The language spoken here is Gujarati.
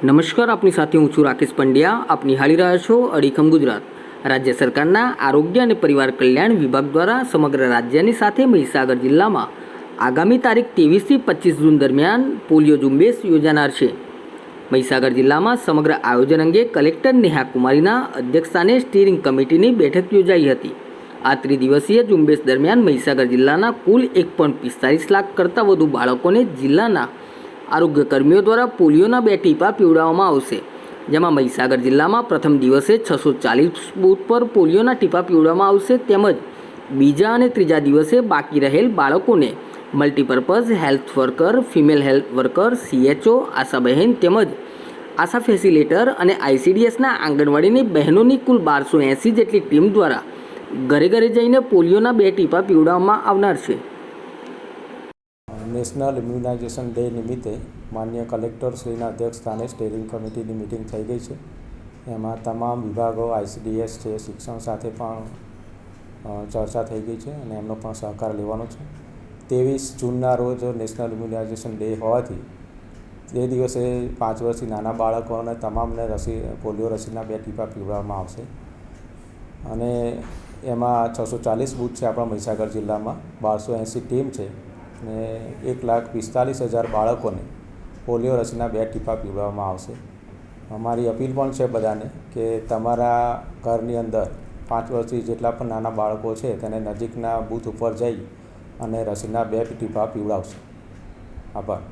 નમસ્કાર, આપની સાથે હું છું રાકેશ પંડ્યા. આપ નિહાળી રહ્યા છો અડીખમ ગુજરાત. રાજ્ય સરકારના આરોગ્ય અને પરિવાર કલ્યાણ વિભાગ દ્વારા સમગ્ર રાજ્યની સાથે મહીસાગર જિલ્લામાં આગામી તારીખ ત્રેવીસથી પચીસ જૂન દરમિયાન પોલિયો ઝુંબેશ યોજાનાર છે. મહીસાગર જિલ્લામાં સમગ્ર આયોજન અંગે કલેક્ટર નેહા કુમારીના અધ્યક્ષસ્થાને સ્ટીરિંગ કમિટીની બેઠક યોજાઈ હતી. આ ત્રિદિવસીય ઝુંબેશ દરમિયાન મહીસાગર જિલ્લાના કુલ એક લાખ કરતાં વધુ બાળકોને જિલ્લાના આરોગ્ય કર્મીઓ દ્વારા પોલિયોના બે ટીપા પીવડાવવામાં આવશે, જેમાં મહીસાગર જિલ્લામાં પ્રથમ દિવસે છસો ચાલીસ બૂથ પર પોલિયોના ટીપા પીવડાવવામાં આવશે, તેમજ બીજા અને ત્રીજા દિવસે બાકી રહેલ બાળકોને multipurpose health worker, female health worker, CHO Ashaben તેમજ આશા ફેસિલેટર અને આઈસીડીએસના આંગણવાડીની બહેનોની કુલ બારસો એંસી જેટલી ટીમ દ્વારા ઘરે ઘરે જઈને પોલિયોના બે ટીપા પીવડાવવામાં આવનાર છે. નેશનલ ઇમ્યુનાઇઝેશન ડે નિમિત્તે માન્ય કલેક્ટર શ્રીના અધ્યક્ષસ્થાને સ્ટેરિંગ કમિટીની મિટિંગ થઈ ગઈ છે. એમાં તમામ વિભાગો આઈસીડીએસ છે, શિક્ષણ સાથે પણ ચર્ચા થઈ ગઈ છે અને એમનો પણ સહકાર લેવાનો છે. ત્રેવીસ જૂનના રોજ નેશનલ ઇમ્યુનાઇઝેશન ડે હોવાથી તે દિવસે પાંચ વર્ષથી નાના બાળકોને તમામને રસી, પોલિયો રસીના બે ટીપા પીવડાવવામાં આવશે. અને એમાં છસો ચાલીસ બૂથ છે આપણા મહીસાગર જિલ્લામાં, બારસો એંસી ટીમ છે. ને એક લાખ પિસ્તાલીસ હજાર બાળકોને પોલિયો રસીના બે ટીપા પીવડાવવામાં આવશે. અમારી અપીલ પણ છે બધાને કે તમારા ઘરની અંદર પાંચ વર્ષથી જેટલા પણ નાના બાળકો છે તેને નજીકના બૂથ ઉપર જઈ અને રસીના બે ટીપા પીવડાવશે. આભાર.